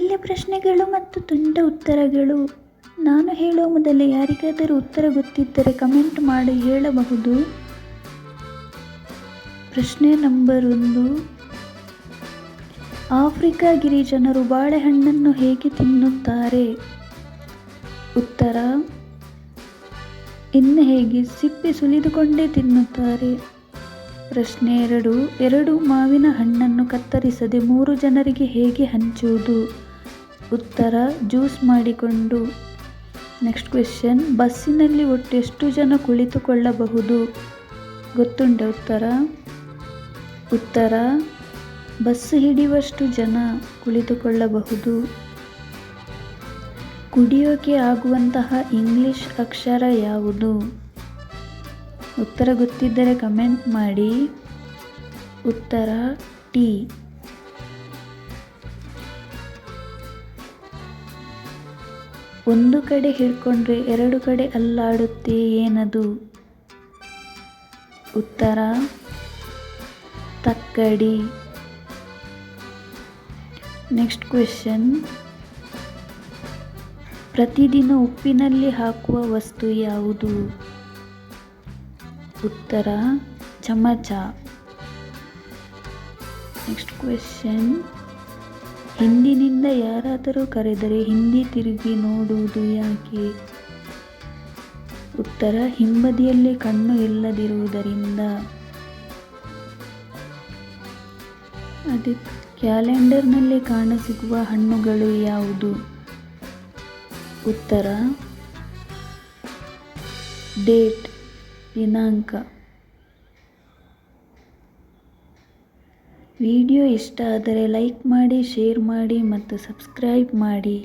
ಇಲ್ಲಿ ಪ್ರಶ್ನೆಗಳು ಮತ್ತು ತುಂಡ ಉತ್ತರಗಳು. ನಾನು ಹೇಳುವ ಮೊದಲೇ ಯಾರಿಗಾದರೂ ಉತ್ತರ ಗೊತ್ತಿದ್ದರೆ ಕಮೆಂಟ್ ಮಾಡಿ ಹೇಳಬಹುದು. ಪ್ರಶ್ನೆ ನಂಬರ್ ಒಂದು. ಆಫ್ರಿಕಾ ಗಿರಿಜನರು ಬಾಳೆಹಣ್ಣನ್ನು ಹೇಗೆ ತಿನ್ನುತ್ತಾರೆ? ಉತ್ತರ. ಇನ್ನು ಹೇಗೆ ಸಿಪ್ಪೆ ಸುಲಿದುಕೊಂಡೇ ತಿನ್ನುತ್ತಾರೆ? ಪ್ರಶ್ನೆ ಎರಡು. ಎರಡು ಮಾವಿನ ಹಣ್ಣನ್ನು ಕತ್ತರಿಸದೆ ಮೂರು ಜನರಿಗೆ ಹೇಗೆ ಹಂಚುವುದು? ಉತ್ತರ, ಜ್ಯೂಸ್ ಮಾಡಿಕೊಂಡು. ನೆಕ್ಸ್ಟ್ ಕ್ವೆಶನ್ ಬಸ್ಸಿನಲ್ಲಿ ಒಟ್ಟು ಎಷ್ಟು ಜನ ಕುಳಿತುಕೊಳ್ಳಬಹುದು? ಗೊತ್ತುಂಟ ಉತ್ತರ? ಉತ್ತರ ಬಸ್ ಹಿಡಿಯುವಷ್ಟು ಜನ ಕುಳಿತುಕೊಳ್ಳಬಹುದು. ಕುಡಿಯೋಕೆ ಆಗುವಂತಹ ಇಂಗ್ಲಿಷ್ ಅಕ್ಷರ ಯಾವುದು? ಉತ್ತರ ಗೊತ್ತಿದ್ದರೆ ಕಮೆಂಟ್ ಮಾಡಿ. ಉತ್ತರ ಟಿ. ಒಂದು ಕಡೆ ಹಿಡ್ಕೊಂಡ್ರೆ ಎರಡು ಕಡೆ ಅಲ್ಲಾಡುತ್ತೆ ಏನದು? ಉತ್ತರ ತಕ್ಕಡಿ. ನೆಕ್ಸ್ಟ್ ಕ್ವೆಶನ್ ಪ್ರತಿದಿನ ಉಪ್ಪಿನಲ್ಲಿ ಹಾಕುವ ವಸ್ತು ಯಾವುದು? ಉತ್ತರ, ಚಮಚ. ನೆಕ್ಸ್ಟ್ ಕ್ವೆಶನ್ ಹಿಂದಿನಿಂದ ಯಾರಾದರೂ ಕರೆದರೆ ಹಿಂದಿ ತಿರುಗಿ ನೋಡುವುದು ಯಾಕೆ? ಉತ್ತರ, ಹಿಂಬದಿಯಲ್ಲಿ ಕಣ್ಣು ಇಲ್ಲದಿರುವುದರಿಂದ. ಅದಕ್ಕೆ ಕ್ಯಾಲೆಂಡರ್ನಲ್ಲಿ ಕಾಣಸಿಗುವ ಹಣ್ಣುಗಳು ಯಾವುದು? ಉತ್ತರ, ಡೇಟ್. ದಿನಾಂಕ. ವಿಡಿಯೋ ಇಷ್ಟ ಆದರೆ ಲೈಕ್ ಮಾಡಿ ಶೇರ್ ಮಾಡಿ ಮತ್ತು ಸಬ್ಸ್ಕ್ರೈಬ್ ಮಾಡಿ.